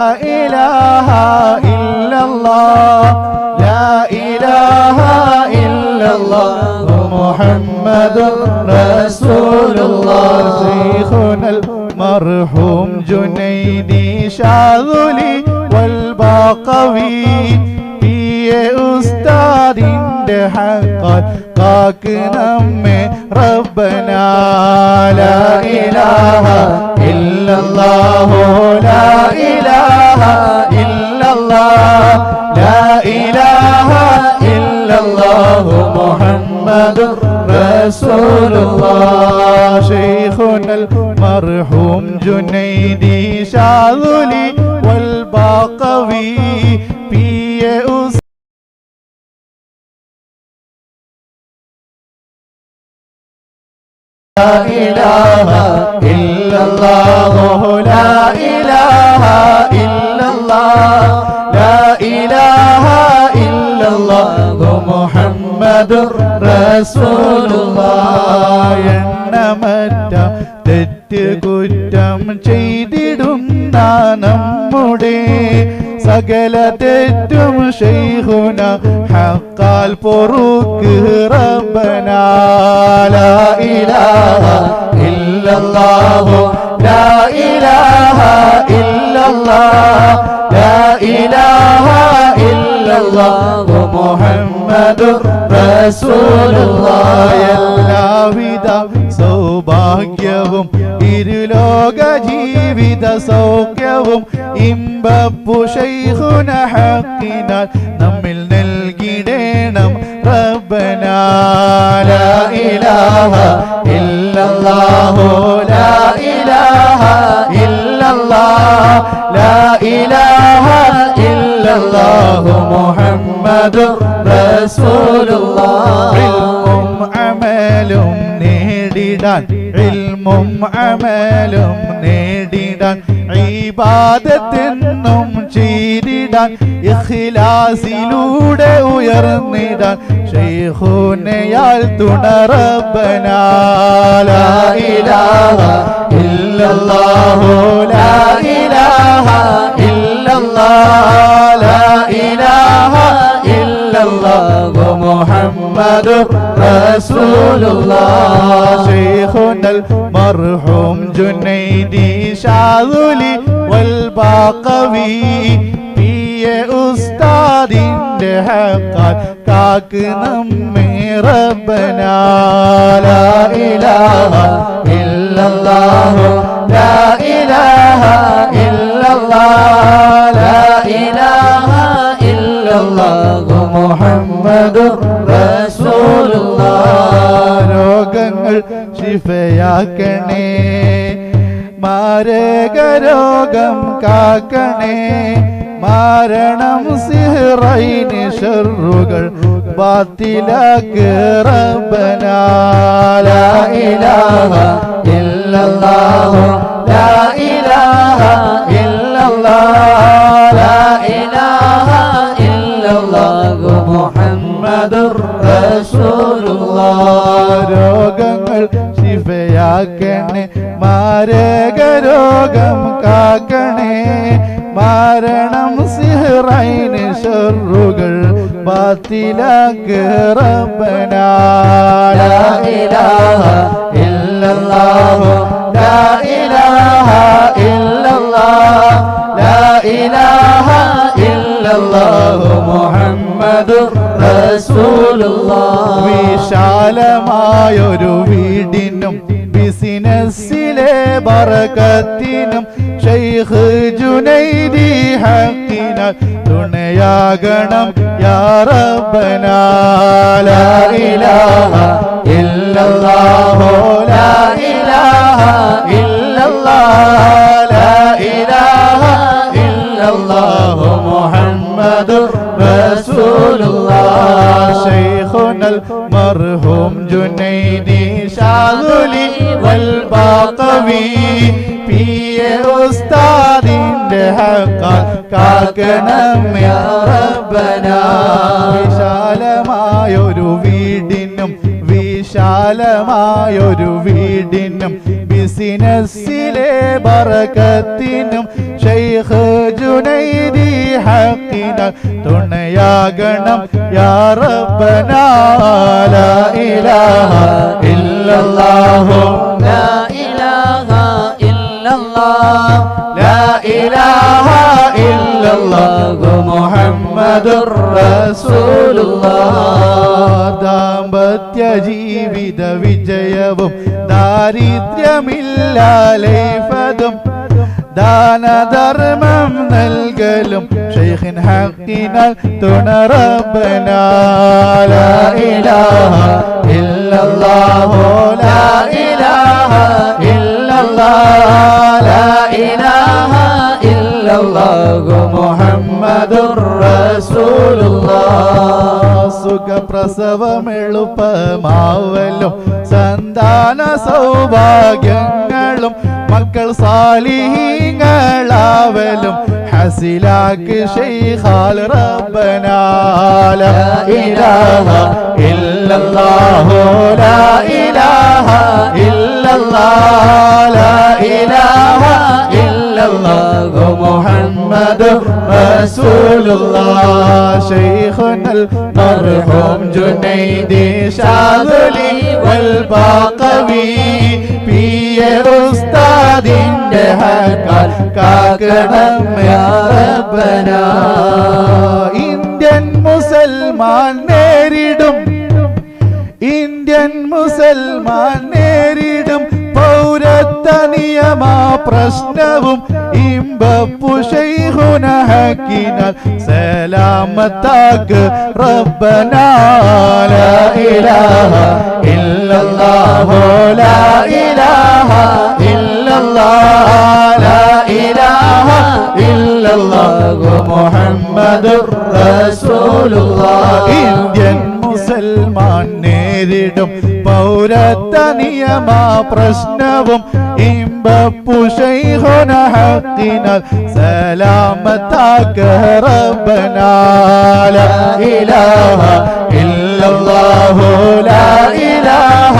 إله إلا الله لا إله إلا الله محمد رسول الله شيخنا المرحوم جنيدي شاغلي والباقوي في أستاذ حقا قاك نمي ربنا. لا إله الله لا إله إلا الله. لا إله إلا الله محمد رسول الله شيخنا المرحوم جنيدي شاذلي والباقوي في لا إله إلا illallah la ilaha illallah la ilaha illallah മുഹമ്മദുർ റസൂലുള്ളാഹ് എണ്ണമറ്റ തെറ്റ് കുറ്റം ചെയ്തിടുന്ന നമ്മുടെ സകല തെറ്റും ഷെയ്ഹുന ഹക്കാൽ പൊറുക്ക് റബ്ബനാ ലാ ഇലാഹ ഇല്ലല്ലാഹു ലാ ഇലാഹ ഇല്ലല്ലാഹ് ലാ ഇലാഹ ഇല്ലല്ലാഹു മുഹമ്മദുർ എല്ലാവിധ സൗഭാഗ്യവും ഇരുലോക ജീവിത സൗഖ്യവും ഇമ്പപ്പു നമ്മിൽ നൽകിടേണം റബ്ബന. ഇലാഹ ഇല്ലല്ലാഹു ലാ ഇലാഹ ഇല്ലല്ലാഹ് ലാ ഇലാഹ ഇല്ലല്ലാഹു മുഹമ്മദുർ റസൂലുള്ളാഹ്. ഇൽമും അമലും നേടിടാൻ ഇൽമും അമലും നേടിടാൻ ഇബാദത്തെന്നും ചെയ്തിടാൻ ഇഖ്ലാസിലൂടെ ഉയർന്നിടാൻ ഷെയ്ഖുനയാൽ തുണറബന ലാ ഇലാഹ ഇല്ലല്ലാഹു ലാ ഇലാഹ ലാ ഇലാഹ ഇല്ലല്ലാഹു റസൂലുള്ളാഹ് ശൈഖുനൽ മർഹൂം ജുനൈദി ഷാദുലി വൽ ബാഖവി പിയ ഉസ്താദിന്റെ ഹക്കാൽ കാക്ക് നമ്മെ റബ്ബന ലാ ഇലാഹ ഇല്ലല്ലാഹു ലാ ഇലാഹ ഇല്ലല്ലാഹ് ലാ ഇലാഹ ഇല്ലല്ലാഹു മുഹമ്മദുർ രോഗങ്ങൾ ശിഫയാക്കണേ. മാരകരോഗം കാക്കണേ. മാരണം സിഹറൈന് ഷറുകൾ ബാത്തിലാക്ക് റബ്ബന. ലാ ഇലാഹ ഇല്ലല്ലാഹു. ലാ ഇലാഹ ഇല്ലല്ലാഹ്. കാക്കണേ മാരണം സിഹറൈന് ഷറുകൾ ഇലാഹ ലാ ഇലാഹ ഇല്ലല്ലാഹ് ലാ ഇലാഹ വിശാലമായൊരു വീടിനും ബിസിനസ്സിലെ ബറകത്തിനും ഷെയ്ഖ് ജുനൈദി ഹക്കിനാൽ തുണയാകണം യാ റബ്ബന ലാ ഇലാഹ ഇല്ലല്ലാഹു ലാ ഇലാഹ ഇല്ലല്ലാഹ് ലാ ഇലാഹ ഇല്ലല്ലാഹു മുഹമ്മദുർ റസൂലുള്ളാഹ് ശൈഖുനൽ മർഹൂം ജുനൈദി ഷാദുലി വൽ ബാഖവി പിയ കാക്കണമ്യാറബന വിശാലമായൊരു വീടിനും വിശാലമായൊരു വീടിനും ബിസിനസ്സിലെ ബറക്കത്തിനും ഷെയ്ഖ് ജുനൈദി ഹക്കിന തുണയാകണം. യാറബന ലാ ഇലാഹ ഇല്ലല്ലാഹു. ലാ ഇലാഹ ഇല്ലല്ലാഹ്. إلا الله محمد رسول الله ദാമ്പത്യ ജീവിത വിജയവും ദാരിദ്ര്യമില്ല ലൈഫതും ദാനധർമ്മം നൽകലും ഷെയ്ഖിൻ ഹക്കിനാൽ തുണറബന ലാ റസൂലുള്ളാഹ് സുഖപ്രസവം സന്താന സൗഭാഗ്യങ്ങളും മക്കൾ സാലിഹീങ്ങളാവലും ഹസിലാക്ക് ഷെയ്ഖാൽ റബ്ബനാല ഇലാഹ ഇല്ലല്ലാഹു ലാ ഇലാഹ ലാ ഇലാഹ ഇല്ലല്ലാഹു محمد رسول الله شيخنا المرحوم ഷാദുലി വൽ ബാഖവി. പിയ ഉസ്താദിന്റെ ഹക്കാൽ കാക്കണം യാ റബ്ബന. ഇന്ത്യൻ മുസൽമാൻ നേരിടും. ഇന്ത്യൻ മുസൽമാൻ നേരിടും. പൗരത്വ നിയമ പ്രശ്നവും ഇമ്പുഷൈഹുന ഹക്കിനാൽ സലാമത്താക്ക് റബ്ബന ലാ ഇലാഹ ഇല്ലല്ലാഹു ലാ ഇലാഹ ഇല്ലല്ലാഹ് ലാ ഇലാഹ ഇല്ലല്ലാഹു മുഹമ്മദുർ റസൂലുള്ളാഹ് ഇന്ത്യൻ മുസൽമാൻ നേരിടും പൗരത്വ നിയമ പ്രശ്നവും ഇമ്പുഷൈഹുന ഹക്കിനാൽ സലാമത്താക്ക് റബ്ബന ലാ ഇലാഹ ഇല്ലല്ലാഹു ലാ ഇലാഹ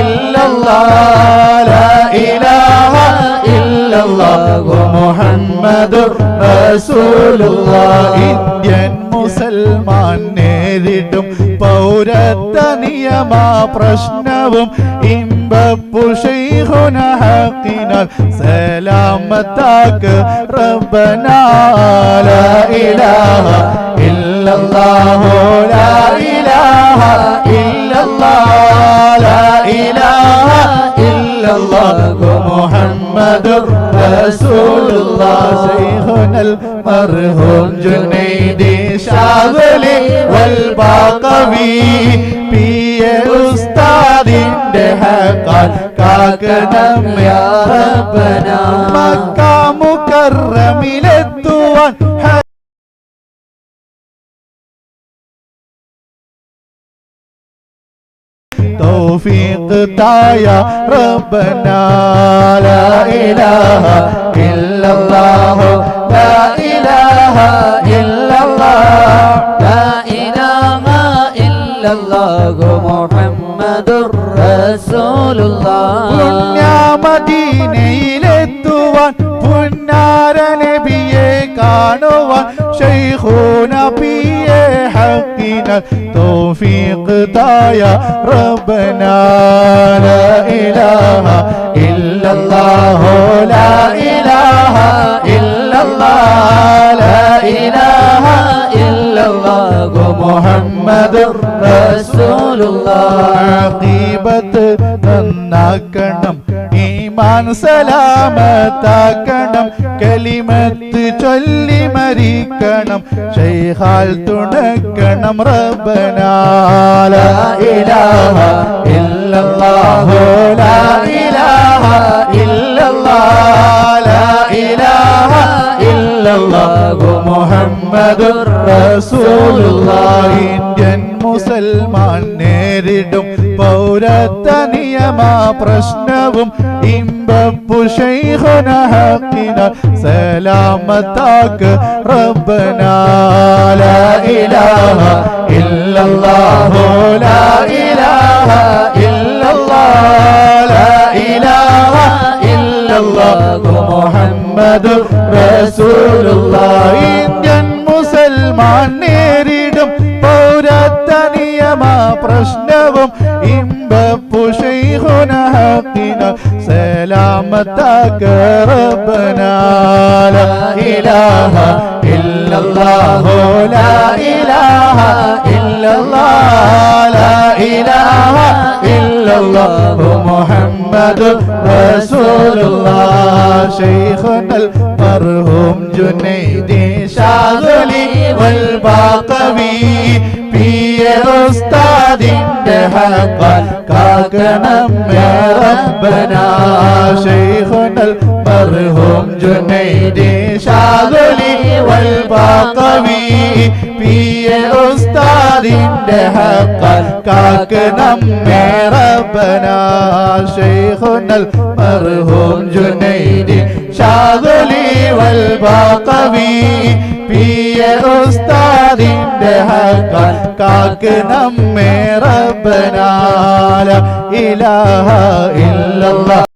ഇല്ലല്ലാഹ് ലാ ഇലാഹ ഇല്ലല്ലാഹു മുഹമ്മദുർ റസൂലുള്ളാഹ് ഇന്ത്യൻ മുസൽമാൻ നേരിടും പൗരത്വ നിയമ പ്രശ്നവും ഇമ്പുഷൈഹുന ഹക്കിനാൽ സലാമത്താക്ക് റബ്ബന ലാ ഇലാഹ ഇല്ലല്ലാഹു ലാ ഇലാഹ ഇല്ലല്ലാഹ് ലാ ഇലാഹ ഇല്ലല്ലാഹു മുഹമ്മദുർ റസൂലുള്ളാഹ് ശൈഖുനൽ മർഹൂം ജുനൈദി ഷാദലി വൽ ബാഖവി പിയ ഉണ്ടാക്കണം യാറബന മക്കാമുക്കറമിലെത്തുവാൻ തൗഫീഖ് തായ റബ്ബന. ലാ ഇലാഹ ഇല്ലല്ലാഹു. ലാ ഇലാഹ ഇല്ലല്ലാഹ്. ലാ ഇലാഹ ഇല്ലല്ലാഹു. رسول الله പുണ്യമദീനയിലെത്തുവാൻ പുന്നാര നബിയെ കാണുവാൻ ഷൈഖൂന പിയെ ഹക്കിന തോഫീഖ് തായ റബ്ബന ലാ ഇലാഹ ഇല്ലല്ലാഹു ലാ മുഹമ്മദുർ റസൂലുള്ളാഹ് ആഖിബത്ത് നന്നാക്കണം ഈമാൻ സലാമത്താക്കണം കലിമത്ത് ചൊല്ലി മരിക്കണം ശൈഹാൽ തുണക്കണം റബ്ബനാ ലാ ഇലാഹ ലാ ഇലാഹ ലാ ഇലാഹ റസൂലുള്ളാഹ് ഇന്ത്യൻ മുസൽമാൻ നേരിടും പൗരത്വ നിയമ പ്രശ്നവും ഇമ്പുഷൈഹുന ഹക്കിന സലാമത്താക്ക് റബ്ബന ലാ ഇലാഹ ഇല്ലല്ലാഹു ലാ ഇലാഹ ലാ ഇലാഹ റസൂലുള്ളാഹ് ഇമ്പപ്പുഷൈഹുന ഹക്കിന സലാമത്താക്ക റബ്ബന ലാ ഇലാഹ ഇല്ലല്ലാഹു ലാ ഇലാഹ ഇല്ലല്ലാഹ് ലാ ഇലാഹ ഇല്ലല്ലാഹു മുഹമ്മദുർ റസൂലുള്ളാഹ് ശൈഖുനൽ മർഹൂം ജുനൈദി ഷാദുലി വൽ ബാഖവി പിയ ഉസ്താദിന്റെ ഹക്കാൽ കാക്കണം യാ റബ്ബനാ. ശൈഖുനൽ മർഹൂം ജുനൈദി ഷാദുലി വൽ ബാഖവി പിയ ഉസ്താദിന്റെ ഹഖൽ കാക്ക് നമ്മെ റബ്ബന. ശൈഖുനൽ മർഹൂം ജുനൈദി ഷാദുലി വൽ ബാഖവി. പിയ ഉസ്താദിന്റെ ഹഖൽ കാക്ക് നമ്മെ റബ്ബന. ഇലാഹ ഇല്ലല്ലാഹ്